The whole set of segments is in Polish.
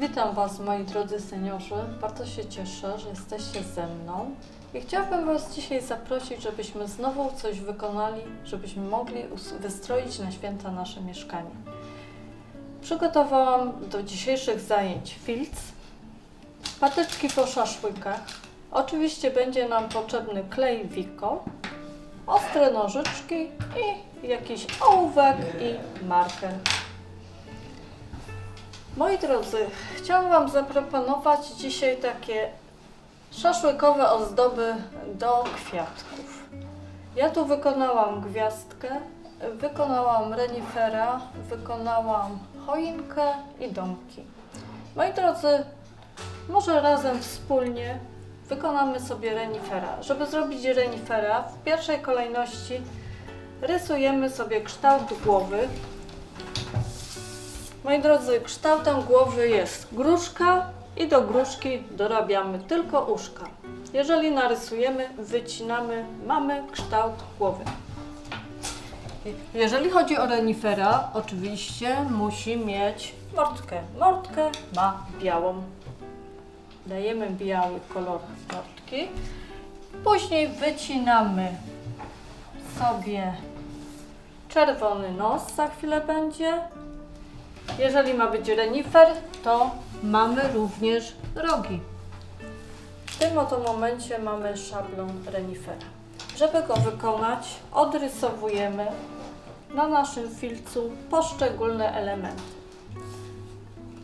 Witam Was, moi drodzy seniorzy. Bardzo się cieszę, że jesteście ze mną. I chciałabym Was dzisiaj zaprosić, żebyśmy znowu coś wykonali, żebyśmy mogli wystroić na święta nasze mieszkanie. Przygotowałam do dzisiejszych zajęć filc, patyczki po szaszłykach. Oczywiście będzie nam potrzebny klej Wiko, ostre nożyczki i jakiś ołówek i marker. Moi drodzy, chciałam Wam zaproponować dzisiaj takie szaszłykowe ozdoby do kwiatków. Ja tu wykonałam gwiazdkę, wykonałam renifera, wykonałam choinkę i domki. Moi drodzy, może razem wspólnie wykonamy sobie renifera. Żeby zrobić renifera, w pierwszej kolejności rysujemy sobie kształt głowy, Moi drodzy, kształtem głowy jest gruszka i do gruszki dorabiamy tylko uszka. Jeżeli narysujemy, wycinamy, mamy kształt głowy. Jeżeli chodzi o renifera, oczywiście musi mieć mordkę. Mordkę ma białą. Dajemy biały kolor mordki. Później wycinamy sobie czerwony nos, za chwilę będzie. Jeżeli ma być renifer, to mamy również rogi. W tym oto momencie mamy szablon renifera. Żeby go wykonać, odrysowujemy na naszym filcu poszczególne elementy.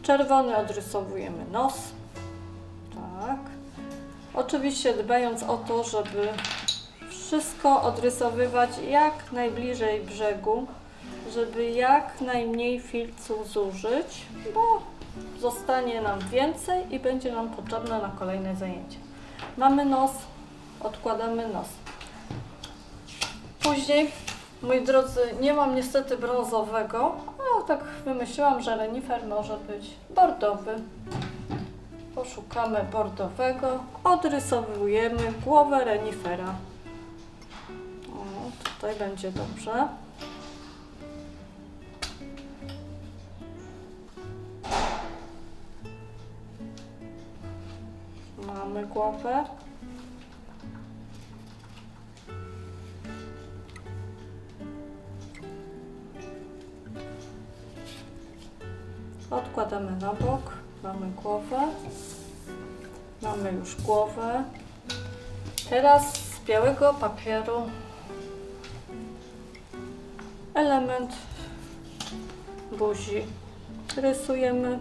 Czerwony odrysowujemy nos. Tak. Oczywiście dbając o to, żeby wszystko odrysowywać jak najbliżej brzegu, żeby jak najmniej filcu zużyć, bo zostanie nam więcej i będzie nam potrzebne na kolejne zajęcia. Mamy nos, odkładamy nos. Później, moi drodzy, nie mam niestety brązowego, ale tak wymyśliłam, że renifer może być bordowy. Poszukamy bordowego, odrysowujemy głowę renifera. O, tutaj będzie dobrze. Mamy głowę. Odkładamy na bok. Mamy głowę. Mamy już głowę. Teraz z białego papieru element buzi rysujemy.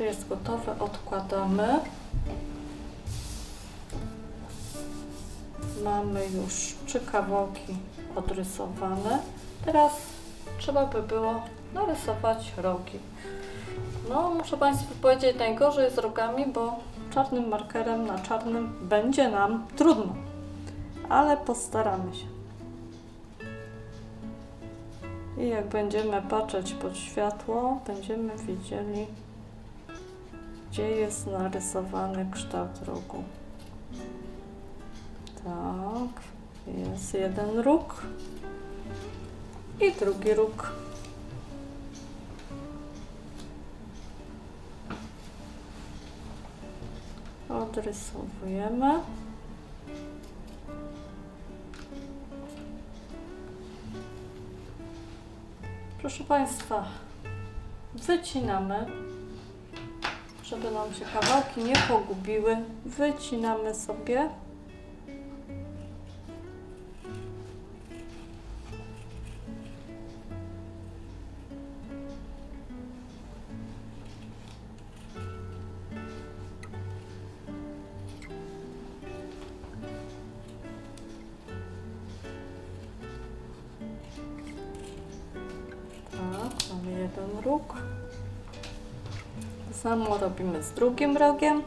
Kiedy jest gotowe, odkładamy. Mamy już trzy kawałki odrysowane. Teraz trzeba by było narysować rogi. No, muszę Państwu powiedzieć, najgorzej z rogami, bo czarnym markerem na czarnym będzie nam trudno, ale postaramy się. I jak będziemy patrzeć pod światło, będziemy widzieli, gdzie jest narysowany kształt rogu. Tak, jest jeden róg i drugi róg. Odrysowujemy. Proszę Państwa, wycinamy, żeby nam się kawałki nie pogubiły. Wycinamy sobie. Robimy z drugim rogiem.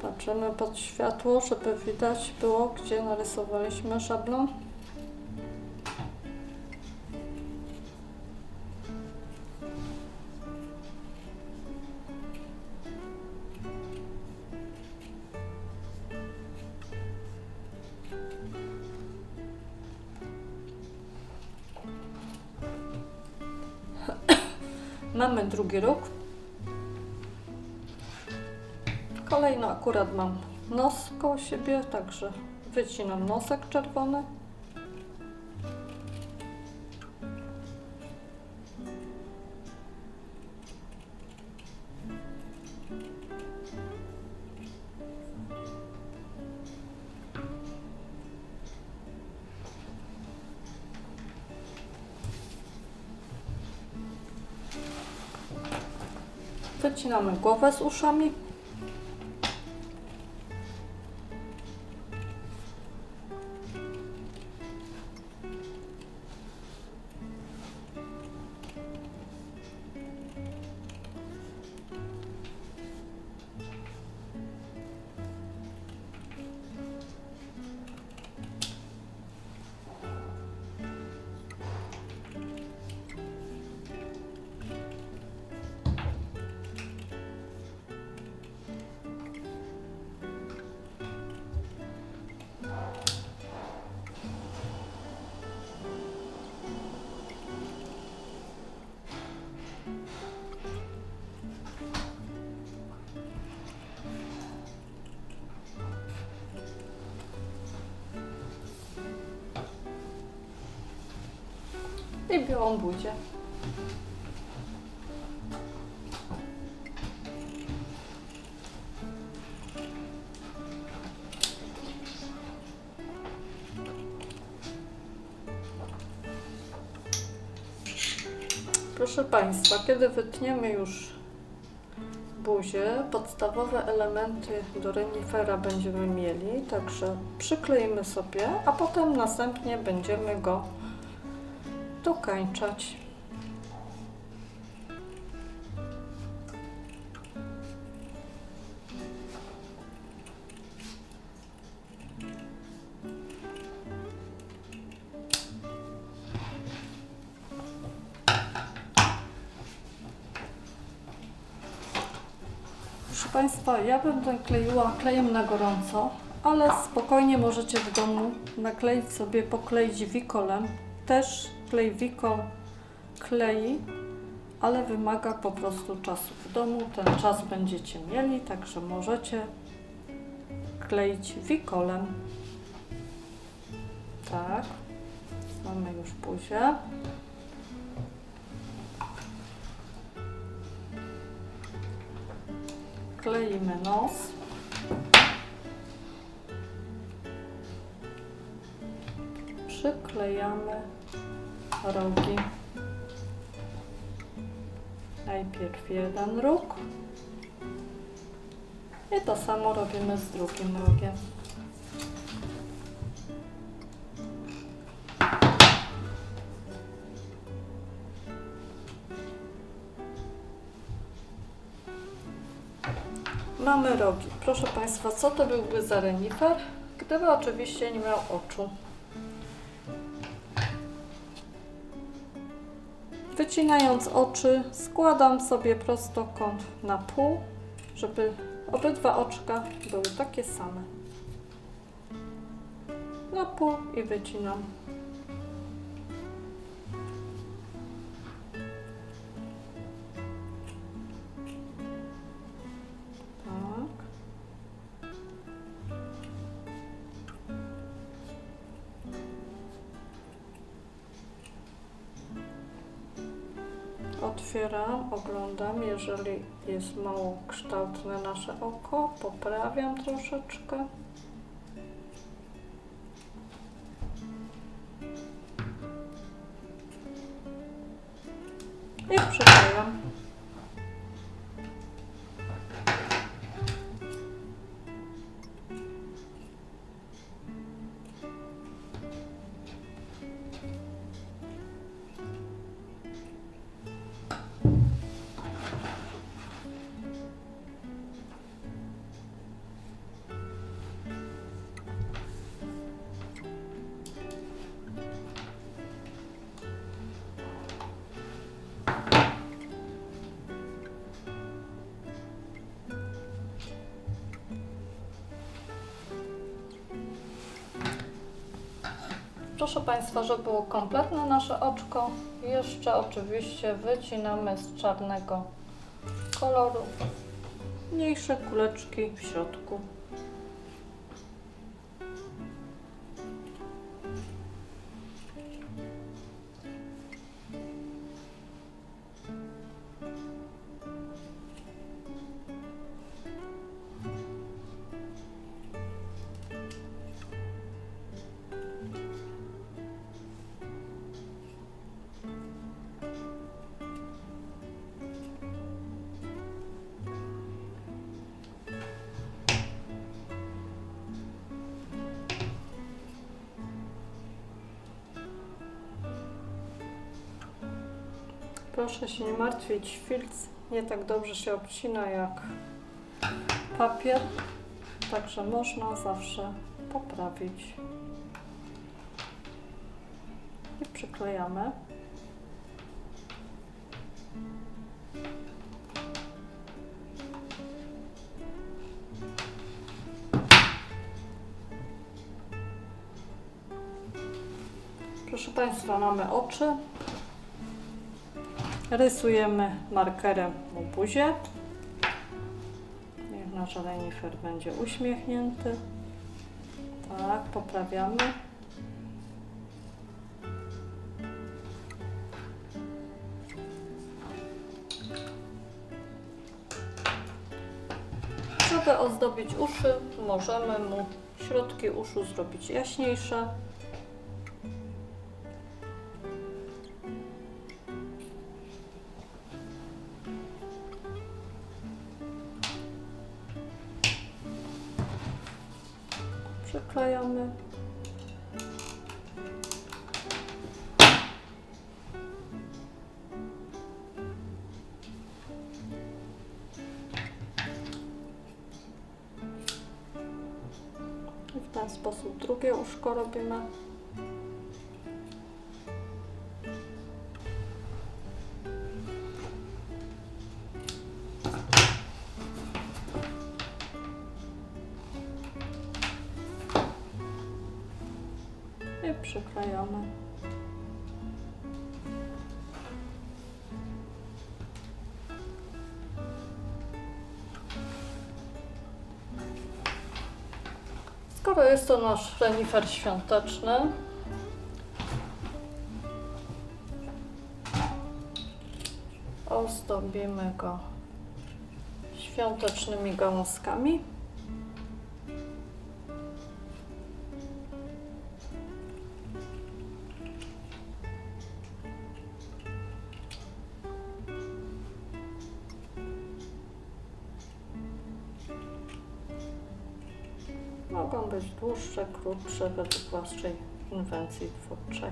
Włączymy pod światło, żeby widać było, gdzie narysowaliśmy szablon. Mamy drugi róg. Kolejno akurat mam nos koło siebie, także wycinam nosek czerwony. Wycinamy głowę z uszami. I białą buzię. Proszę Państwa, kiedy wytniemy już buzię, podstawowe elementy do renifera będziemy mieli, także przykleimy sobie, a potem następnie będziemy go dokańczać. Proszę Państwa, ja będę kleiła klejem na gorąco, ale spokojnie możecie w domu nakleić sobie, pokleić wikolem. Też klej wikol klei, ale wymaga po prostu czasu w domu. Ten czas będziecie mieli, także możecie kleić wikolem. Tak, mamy już buzię. Kleimy nos. Przyklejamy rogi. Najpierw jeden róg. I to samo robimy z drugim rogiem. Mamy rogi. Proszę Państwa, co to byłby za renifer? Gdyby oczywiście nie miał oczu. Wycinając oczy, składam sobie prostokąt na pół, żeby obydwa oczka były takie same. Na pół i wycinam. Otwieram, oglądam, jeżeli jest mało kształtne nasze oko, poprawiam troszeczkę. Proszę Państwa, żeby było kompletne nasze oczko, jeszcze oczywiście wycinamy z czarnego koloru mniejsze kuleczki w środku. Proszę się nie martwić, filc nie tak dobrze się obcina jak papier, także można zawsze poprawić. I przyklejamy. Proszę Państwa, mamy oczy. Rysujemy markerem w buzie. Niech nasz renifer będzie uśmiechnięty. Tak, poprawiamy. Żeby ozdobić uszy, możemy mu środki uszu zrobić jaśniejsze. W ten sposób drugie uszko robimy. Jest to nasz renifer świąteczny, ozdobimy go świątecznymi gałązkami. Dłuższe, krótsze, według Waszej inwencji twórczej.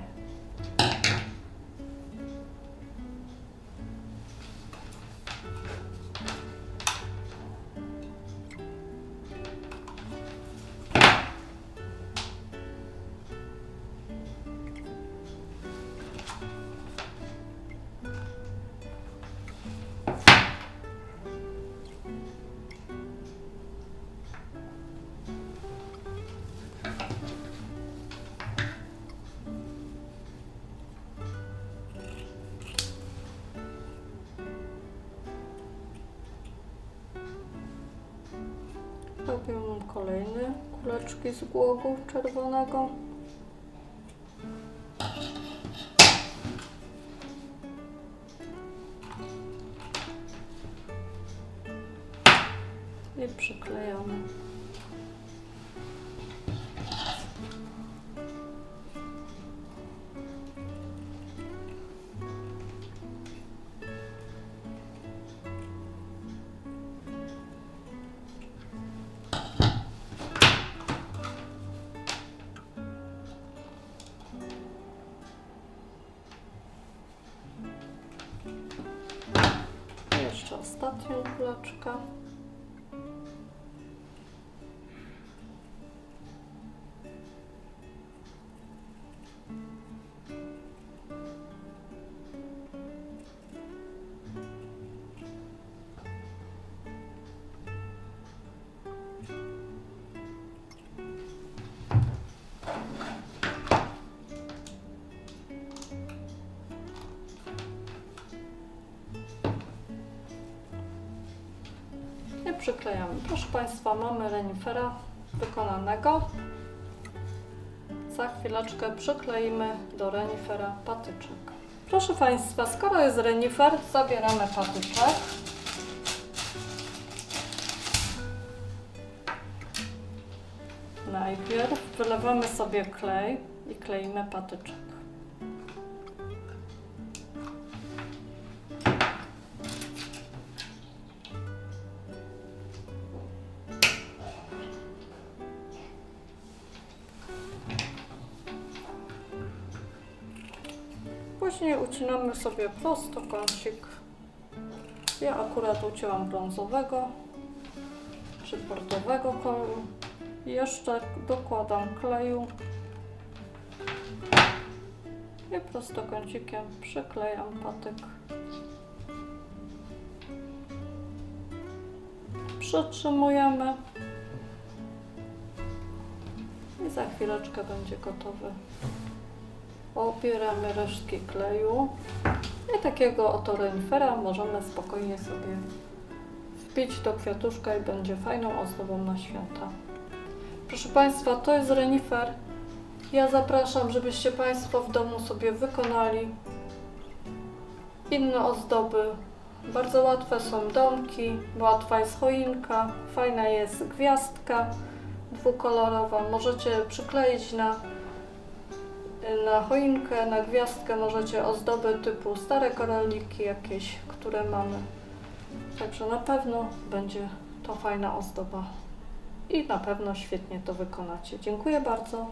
Robimy kolejne kuleczki z głowu czerwonego. Ostatnią przyklejamy. Proszę Państwa, mamy renifera wykonanego. Za chwileczkę przykleimy do renifera patyczek. Proszę Państwa, skoro jest renifer, zabieramy patyczek. Najpierw wylewamy sobie klej i kleimy patyczek. Ucinamy sobie prostokącik. Ja akurat ucięłam brązowego czy portowego koloru. Jeszcze dokładam kleju i prostokącikiem przyklejam patyk. Przytrzymujemy i za chwileczkę będzie gotowy. Opieramy resztki kleju i takiego oto renifera możemy spokojnie sobie wpić do kwiatuszka i będzie fajną ozdobą na święta. Proszę Państwa, to jest renifer. Ja zapraszam, żebyście Państwo w domu sobie wykonali inne ozdoby. Bardzo łatwe są domki, łatwa jest choinka, fajna jest gwiazdka dwukolorowa. Możecie przykleić na, na choinkę, na gwiazdkę, możecie ozdoby typu stare koraliki jakieś, które mamy. Także na pewno będzie to fajna ozdoba i na pewno świetnie to wykonacie. Dziękuję bardzo.